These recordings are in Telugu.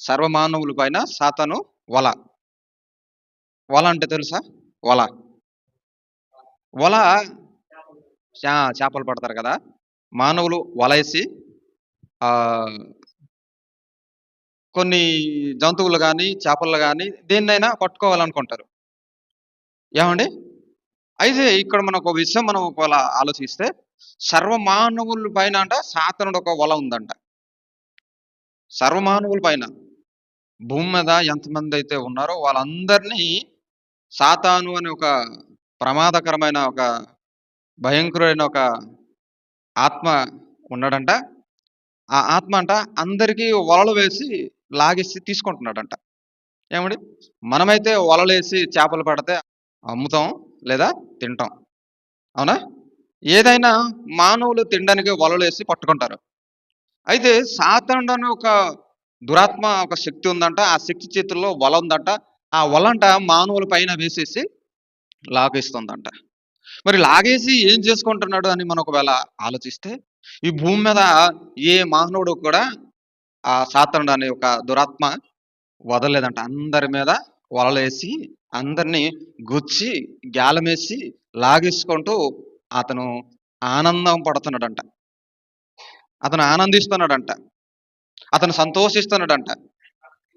సర్వమానవుల పైన సాతను వల. వల అంటే తెలుసా? వల. వల చేపలు పడతారు కదా. మానవులు వలేసి కొన్ని జంతువులు కానీ చేపలు కానీ దేన్నైనా పట్టుకోవాలనుకుంటారు. ఏమండి? అయితే ఇక్కడ మనం ఒక విషయం మనం ఒకవేళ ఆలోచిస్తే సర్వమానవుల పైన అంట సాతనుడు ఒక వల ఉందంట. సర్వమానవుల పైన. భూమి మీద ఎంతమంది అయితే ఉన్నారో వాళ్ళందరినీ సాతాను అనే ఒక ప్రమాదకరమైన ఒక భయంకరమైన ఒక ఆత్మ ఉన్నాడంట. ఆ ఆత్మ అంట అందరికీ వలలు వేసి లాగేసి తీసుకుంటున్నాడంట. ఏమండి? మనమైతే వలలేసి చేపలు పడితే అమ్ముతాం లేదా తింటాం. అవునా? ఏదైనా మానవులు తినడానికి వలలేసి పట్టుకుంటారు. అయితే సాతానుడు అనే ఒక దురాత్మ ఒక శక్తి ఉందంట ఆ శక్తి చేతుల్లో వల ఉందంట ఆ వలంట మానవుల పైన వేసేసి లాగేస్తుందంట. మరి లాగేసి ఏం చేసుకుంటున్నాడు అని మనం ఒకవేళ ఆలోచిస్తే ఈ భూమి మీద ఏ మానవుడు కూడా ఆ సాతనుడు అనే ఒక దురాత్మ వదలలేదంట. అందరి మీద వలలేసి అందరినీ గుచ్చి గాలమేసి లాగేసుకుంటూ అతను ఆనందం పడుతున్నాడంట. అతను ఆనందిస్తున్నాడంట. అతను సంతోషిస్తున్నాడంట.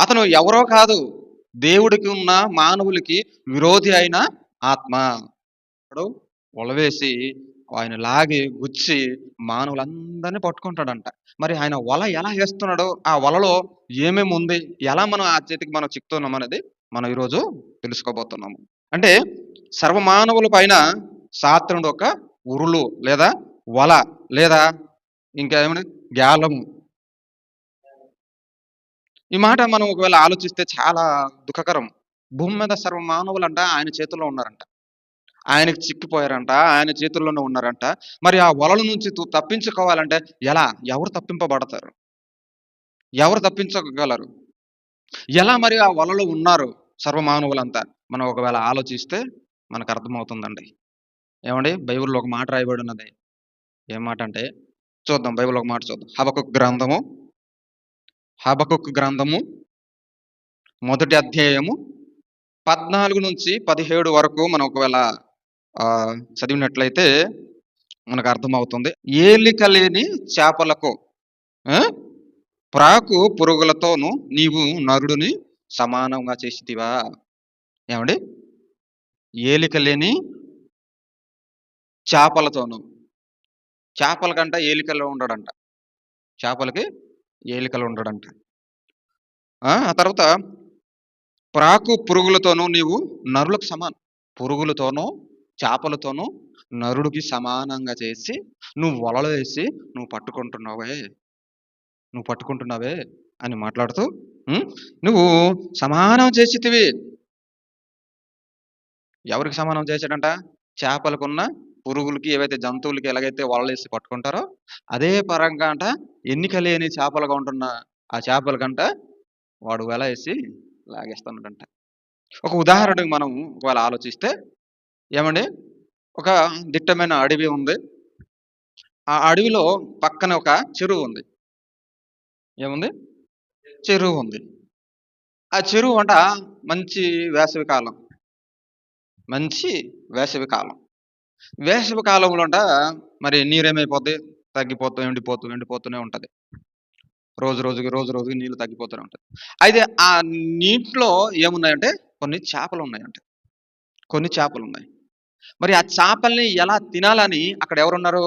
అతను ఎవరో కాదు దేవుడికి ఉన్న మానవులకి విరోధి అయిన ఆత్మ. వాడు వలవేసి ఆయన లాగి గుచ్చి మానవులందరినీ పట్టుకుంటాడంట. మరి ఆయన వల ఎలా వేస్తున్నాడో ఆ వలలో ఏమేమి ఉంది ఎలా మనం ఆ చేతికి మనం చిక్కుతున్నాం అనేది మనం ఈరోజు తెలుసుకోబోతున్నాము. అంటే సర్వమానవుల పైన సాత్రుడు ఒక ఉరులు లేదా వల లేదా ఇంకా ఏమైనా గ్యాలము ఈ మాట మనం ఒకవేళ ఆలోచిస్తే చాలా దుఃఖకరం. భూమి మీద సర్వ మానవులంట ఆయన చేతుల్లో ఉన్నారంట. ఆయనకి చిక్కిపోయారంట ఆయన చేతుల్లోనే ఉన్నారంట. మరి ఆ వలల నుంచి తు- తప్పించుకోవాలంటే ఎలా? ఎవరు తప్పింపబడతారు? ఎవరు తప్పించగలరు? ఎలా మరి ఆ వలలో ఉన్నారు సర్వమానవులంతా మనం ఒకవేళ ఆలోచిస్తే మనకు అర్థమవుతుందండి. ఏమండి? బైబిల్లో ఒక మాట రాయబడి ఉన్నది ఏం మాట అంటే? చూద్దాం బైబిల్ ఒక మాట చూద్దాం. హబకుక్ గ్రంథము హబకుక్ గ్రంథము మొదటి అధ్యాయము పద్నాలుగు నుంచి పదిహేడు వరకు మనం ఒకవేళ చదివినట్లయితే మనకు అర్థమవుతుంది. ఏలిక లేని చేపలకు ప్రాకు పురుగులతోను నీవు నరుడిని సమానంగా చేసితివా? ఏమండి? ఏలిక లేని చేపలతోను. చేపల కంట ఏలికలో ఉండడంట. చేపలకి ఏలికలు ఉండడంట ఆ తర్వాత ప్రాకు పురుగులతోనూ నీవు నరులకు సమానం. పురుగులతోనూ చేపలతోనూ నరుడికి సమానంగా చేసి నువ్వు వలలు వేసి నువ్వు పట్టుకుంటున్నావే నువ్వు పట్టుకుంటున్నావే అని మాట్లాడుతూ నువ్వు సమానం చేసితివి. ఎవరికి సమానం చేశాడంట? చేపలకున్న పురుగులకి ఏవైతే జంతువులకి ఎలాగైతే వలలేసి పట్టుకుంటారో అదే పరంగా అంట ఎన్నిక లేని చేపలుగా ఉంటున్న ఆ చేపలకంట వాడు వెల వేసి లాగేస్తున్నాడంట. ఒక ఉదాహరణకు మనం ఒకవేళ ఆలోచిస్తే ఏమండి? ఒక దిట్టమైన అడవి ఉంది. ఆ అడవిలో పక్కన ఒక చెరువు ఉంది. ఏముంది? చెరువు ఉంది. ఆ చెరువు అంట మంచి వేసవి కాలం. మంచి వేసవి కాలం. వేసవి కాలంలో అంట మరి నీరేమైపోద్ది? తగ్గిపోతూ ఎండిపోతూ ఎండిపోతూనే ఉంటుంది. రోజు రోజుకి రోజు రోజుకి నీళ్ళు తగ్గిపోతూనే ఉంటుంది. అయితే ఆ నీటిలో ఏమున్నాయంటే? కొన్ని చేపలు ఉన్నాయంట కొన్ని చేపలు ఉన్నాయి మరి ఆ చేపల్ని ఎలా తినాలని అక్కడ ఎవరున్నారు?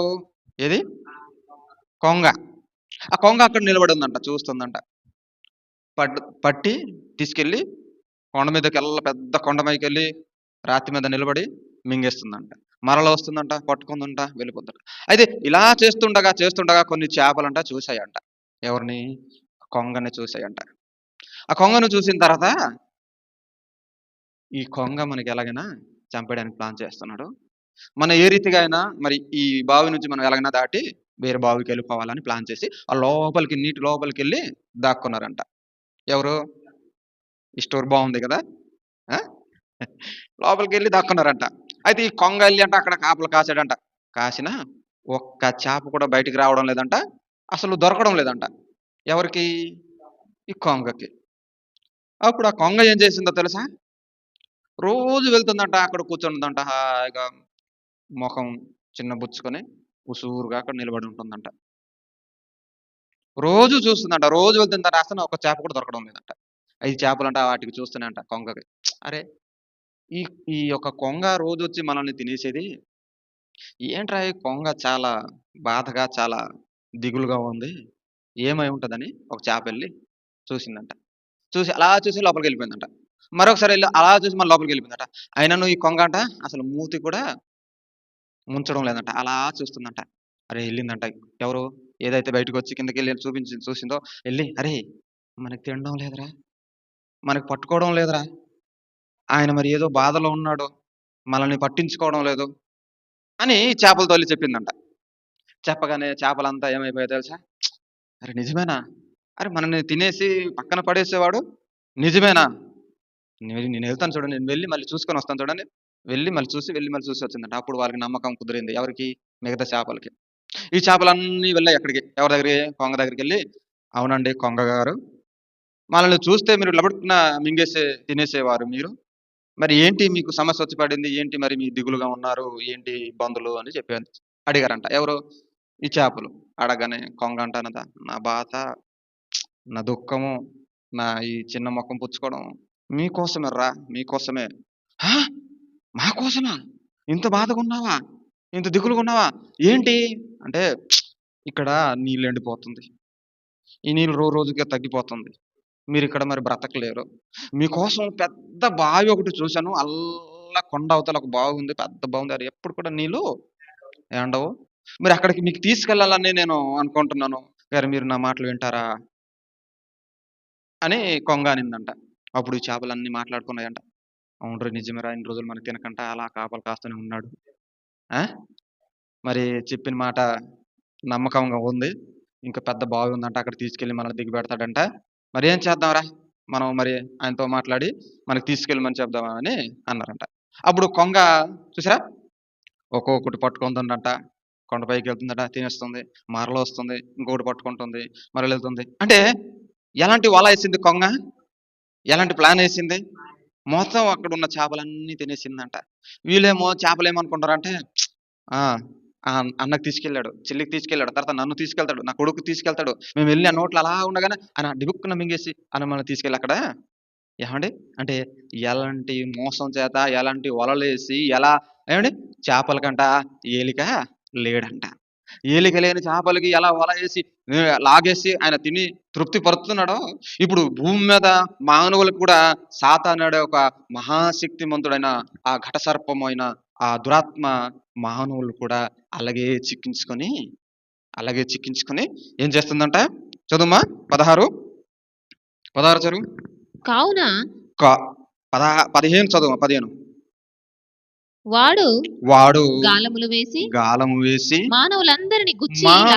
ఏది? కొంగ. ఆ కొంగ అక్కడ నిలబడి ఉందంట చూస్తుందంట. పట్ పట్టి తీసుకెళ్ళి కొండ మీదకి వెళ్ళ పెద్ద కొండ మీదకి వెళ్ళి రాతి మీద నిలబడి మింగేస్తుందంట. మరల వస్తుందంట పట్టుకుందంట వెళ్ళిపోతుంట అయితే ఇలా చేస్తుండగా చేస్తుండగా కొన్ని చేపలంట చూసాయంట ఎవరిని? కొంగని చూసాయంట ఆ కొంగను చూసిన తర్వాత ఈ కొంగ మనకి ఎలాగైనా చంపేయడానికి ప్లాన్ చేస్తున్నాడు. మనం ఏ రీతిగా అయినా మరి ఈ బావి నుంచి మనం ఎలాగైనా దాటి వేరే బావికి వెళ్ళిపోవాలని ప్లాన్ చేసి ఆ లోపలికి నీటి లోపలికి వెళ్ళి దాక్కున్నారంట. ఎవరు? ఈ స్టోర్ బాగుంది కదా? లోపలికి వెళ్ళి దాక్కున్నారంట. అయితే ఈ కొంగ వెళ్ళి అంటే అక్కడ కాపలు కాసాడంట కాసిన ఒక్క చేప కూడా బయటికి రావడం లేదంట అసలు దొరకడం లేదంట. ఎవరికి? ఈ కొంగకి. అప్పుడు ఆ కొంగ ఏం చేసిందో తెలుసా? రోజు వెళ్తుందంట అక్కడ కూర్చుంటుందంట హాయిగా ముఖం చిన్న బుచ్చుకొని ఉసూరుగా అక్కడ నిలబడి ఉంటుందంట. రోజు చూస్తుందంట రోజు వెళ్తుందంట అసలు ఒక చేప కూడా దొరకడం లేదంట. ఐదు చేపలు అంట వాటికి చూస్తున్నాయంట అంట కొంగకి. అరే ఈ ఈ యొక్క కొంగ రోజు వచ్చి మనల్ని తినేసేది? ఏంట్రా ఈ కొంగ చాలా బాధగా చాలా దిగులుగా ఉంది? ఏమై ఉంటుందని ఒక చేప వెళ్ళి చూసిందంట. చూసి అలా చూసి లోపలికి వెళ్ళిపోయిందంట. మరొకసారి వెళ్ళి అలా చూసి మళ్ళీ లోపలికి వెళ్ళిపోయిందట. అయినా నువ్వు ఈ కొంగ అంట అసలు మూతి కూడా ముంచడం లేదంట. అలా చూస్తుందంట. అరే వెళ్ళిందంట. ఎవరు? ఏదైతే బయటకు వచ్చి కిందకి వెళ్ళి చూపించి చూసిందో వెళ్ళి అరే మనకి తినడం లేదురా. మనకి పట్టుకోవడం లేదురా. ఆయన మరి ఏదో బాధలో ఉన్నాడు మనల్ని పట్టించుకోవడం లేదు అని చేపల తల్లి చెప్పిందంట. చెప్పగానే చేపలంతా ఏమైపోయాయి తెలుసా? అరే నిజమేనా? అరే మనల్ని తినేసి పక్కన పడేసేవాడు నిజమేనా? నేను నేను వెళ్తాను చూడండి నేను వెళ్ళి మళ్ళీ చూసుకొని వస్తాను చూడండి. వెళ్ళి మళ్ళీ చూసి వెళ్ళి మళ్ళీ చూసి వచ్చిందంట. అప్పుడు వాళ్ళకి నమ్మకం కుదిరింది. ఎవరికి? మిగతా చేపలకి. ఈ చేపలన్నీ వెళ్ళాయి ఎక్కడికి ఎవరి దగ్గరికి? కొంగ దగ్గరికి వెళ్ళి అవునండి కొంగ గారు. మనల్ని చూస్తే మీరు లబడుకున్న మింగేసే తినేసేవారు మీరు. మరి ఏంటి మీకు సమస్య వచ్చి పడింది? ఏంటి మరి మీ దిగులుగా ఉన్నారు? ఏంటి ఇబ్బందులు అని చెప్పి అడిగారంట. ఎవరు? ఈ చేపలు. అడగనే కొంగ అంటానదా నా బాధ నా దుఃఖము నా ఈ చిన్న ముఖం పుచ్చుకోవడం మీకోసమే రా మీకోసమే. మా కోసమా? ఇంత బాధగా ఉన్నావా ఇంత దిగులుగా ఉన్నావా ఏంటి? అంటే ఇక్కడ నీళ్ళు ఎండిపోతుంది. ఈ నీళ్ళు రోజు రోజుగా తగ్గిపోతుంది. మీరు ఇక్కడ మరి బ్రతకలేరు. మీకోసం పెద్ద బావి ఒకటి చూశాను. అల్ల కొండ అవతల ఒక బావి ఉంది. పెద్ద బావి ఉంది అది ఎప్పుడు కూడా నీళ్ళు ఏండవు మరి అక్కడికి మీకు తీసుకెళ్ళాలని నేను అనుకుంటున్నాను. గారు మీరు నా మాటలు వింటారా? అని కొంగ అనిందంట. అప్పుడు ఈ చేపలన్నీ మాట్లాడుకున్నాయంట. అవునరా నిజమేరా ఇన్ని రోజులు మనకి తినకంట అలా కాపలు కాస్తూనే ఉన్నాడు. ఆ? మరి చెప్పిన మాట నమ్మకంగా ఉంది. ఇంకా పెద్ద బావి ఉందంట. అక్కడ తీసుకెళ్ళి మనల్ని దిగి పెడతాడంట. మరి ఏం చేద్దాంరా? మనం మరి ఆయనతో మాట్లాడి మనకి తీసుకెళ్ళమని చెప్దామా అని అన్నారంట. అప్పుడు కొంగ చూసారా? ఒక్కొక్కటి పట్టుకుంటుందంట. కొండపైకి వెళ్తుందట తినేస్తుంది. మరలో వస్తుంది. ఇంకొకటి పట్టుకుంటుంది. మరల వెళ్తుంది. అంటే ఎలాంటి వల వేసింది కొంగ? ఎలాంటి ప్లాన్ వేసింది? మొత్తం అక్కడ ఉన్న చేపలన్నీ తినేసిందంట. వీళ్ళేమో చేపలు ఏమనుకుంటారంటే ఆ అన్నకు తీసుకెళ్ళాడు చెల్లికి తీసుకెళ్ళాడు తర్వాత నన్ను తీసుకెళ్తాడు నా కొడుకు తీసుకెళ్తాడు. మేము వెళ్ళి ఆ నోట్లు అలా ఉండగానే ఆయన డిబుక్కున మింగేసి అని మనం తీసుకెళ్ళి అక్కడ. ఏమండి? అంటే ఎలాంటి మోసం చేత ఎలాంటి వలలేసి ఎలా ఏమండి? చేపలకంట ఏలిక లేడంట. ఏలిక లేని చేపలకి ఎలా వల వేసి లాగేసి ఆయన తిని తృప్తి పరుస్తున్నాడో ఇప్పుడు భూమి మీద మానవులకు కూడా సాతానాడే ఒక మహాశక్తిమంతుడైన ఆ ఘటసర్పమైన ఆ దురాత్మ మానవులు కూడా అలాగే చిక్కించుకొని అలాగే చిక్కించుకొని ఏం చేస్తుందంట? చదువుమా? పదహారు? పదహారు చదువు? కావున పదహా పదిహేను చదువు పదిహేను. వాడు వాడు గాలములు వేసి గాలము వేసి మానవులందరిని గుచ్చి లాగి-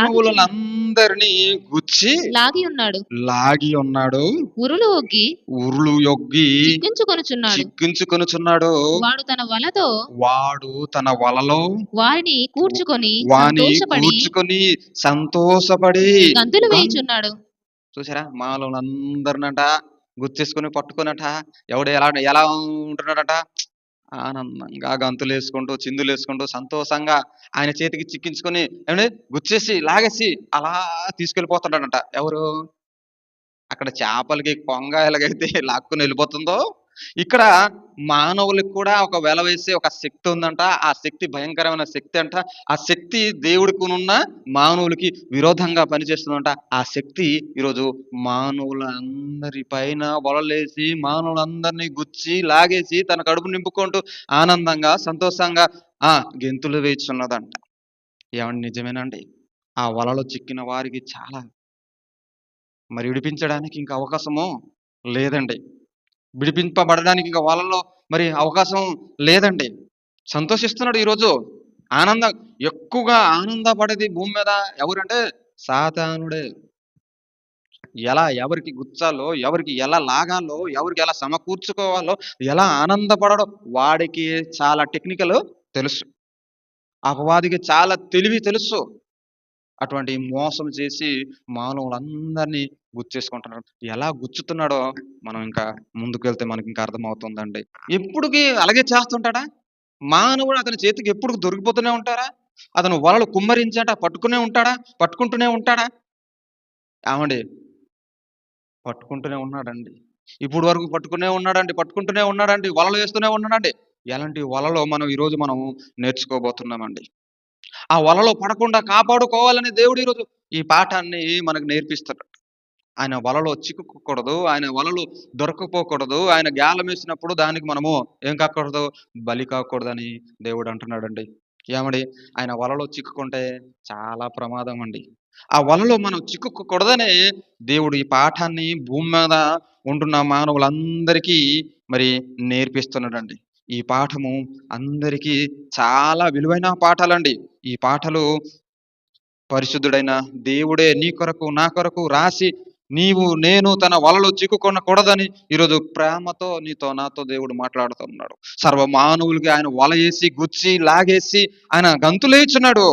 మానవులందరినీ గుచ్చి లాగి ఉన్నాడు. లాగి ఉన్నాడు. ఉరులు ఒగ్గి ఉరులు యొగ్గి చిక్కించుకొనుచున్నాడు. చిక్కించుకొనుచున్నాడు. వాడు తన వలతో వాడు తన వలలో వారిని కూర్చుకొని వాని కూర్చుకొని సంతోషపడి గంతులు వేయుచున్నాడు. చూసారా? మానవులందరినట గుర్తేసుకొని పట్టుకున్నట ఎవడు ఎలా ఎలా ఉంటున్నాడట? ఆనందంగా గంతులు వేసుకుంటూ చిందులు వేసుకుంటూ సంతోషంగా ఆయన చేతికి చిక్కించుకొని ఏమండి? గుచ్చేసి లాగేసి అలా తీసుకెళ్ళిపోతున్నాడట ఎవరు? అక్కడ చేపలకి కొంగ ఎలాగైతే లాక్కుని వెళ్ళిపోతుందో ఇక్కడ మానవులకు కూడా ఒక వెల వేసే ఒక శక్తి ఉందంట. ఆ శక్తి భయంకరమైన శక్తి అంట. ఆ శక్తి దేవుడికి ఉన్న మానవులకి విరోధంగా పనిచేస్తుందంట. ఆ శక్తి ఈరోజు మానవులందరి పైన వలలేసి మానవులందరినీ గుచ్చి లాగేసి తన కడుపు నింపుకుంటూ ఆనందంగా సంతోషంగా ఆ గెంతులు వేస్తున్నదంట. ఏమండి నిజమేనండి? ఆ వలలో చిక్కిన వారికి చాలా. మరి విడిపించడానికి ఇంకా అవకాశము లేదండి. విడిపింపబడడానికి ఇంకా వాళ్ళలో మరి అవకాశం లేదండి. సంతోషిస్తున్నాడు ఈరోజు. ఆనందం ఎక్కువగా ఆనందపడేది భూమి మీద ఎవరంటే సాతానుడే. ఎలా ఎవరికి గుచ్చాలో ఎవరికి ఎలా లాగాలో ఎవరికి ఎలా సమకూర్చుకోవాలో ఎలా ఆనందపడడో వాడికి చాలా టెక్నికల్ తెలుసు. అపవాదికి చాలా తెలివి తెలుసు. అటువంటి మోసం చేసి మానవులందరినీ గుచ్చేసుకుంటున్నాడు ఎలా గుచ్చుతున్నాడో మనం ఇంకా ముందుకెళ్తే మనకి ఇంకా అర్థమవుతుందండి. ఎప్పుడుకి అలాగే చేస్తుంటాడా? మానవుడు అతని చేతికి ఎప్పుడు దొరికిపోతూనే ఉంటారా అతను వలలు కుమ్మరించాట పట్టుకునే ఉంటాడా? పట్టుకుంటూనే ఉంటాడా? ఏమండి? పట్టుకుంటూనే ఉన్నాడండి. ఇప్పుడు వరకు పట్టుకునే ఉన్నాడండి పట్టుకుంటూనే ఉన్నాడండి వలలు వేస్తూనే ఉన్నాడండి. ఎలాంటి వలలో మనం ఈరోజు మనం నేర్చుకోబోతున్నామండి? ఆ వలలో పడకుండా కాపాడుకోవాలని దేవుడు ఈరోజు ఈ పాఠాన్ని మనకు నేర్పిస్తాడు. ఆయన వలలో చిక్కుకోకూడదు ఆయన వలలు దొరకపోకూడదు ఆయన గాలం వేసినప్పుడు దానికి మనము ఏం కాకూడదు? బలి కాకూడదని దేవుడు అంటున్నాడండి. ఏమండి? ఆయన వలలో చిక్కుకుంటే చాలా ప్రమాదం అండి. ఆ వలలో మనం చిక్కుకోకూడదనే దేవుడు ఈ పాఠాన్ని భూమి మీద ఉంటున్న మానవులందరికీ మరి నేర్పిస్తున్నాడండి. ఈ పాఠము అందరికీ చాలా విలువైన పాఠాలండి. ఈ పాటలు పరిశుద్ధుడైన దేవుడే నీ కొరకు నా కొరకు రాసి నీవు నేను తన వలలో చిక్కుకొనకూడదని ఈరోజు ప్రేమతో నీతో నాతో దేవుడు మాట్లాడుతున్నాడు సర్వ మానవులకి ఆయన వల వేసి గుచ్చి లాగేసి ఆయన గంతులేచున్నాడు.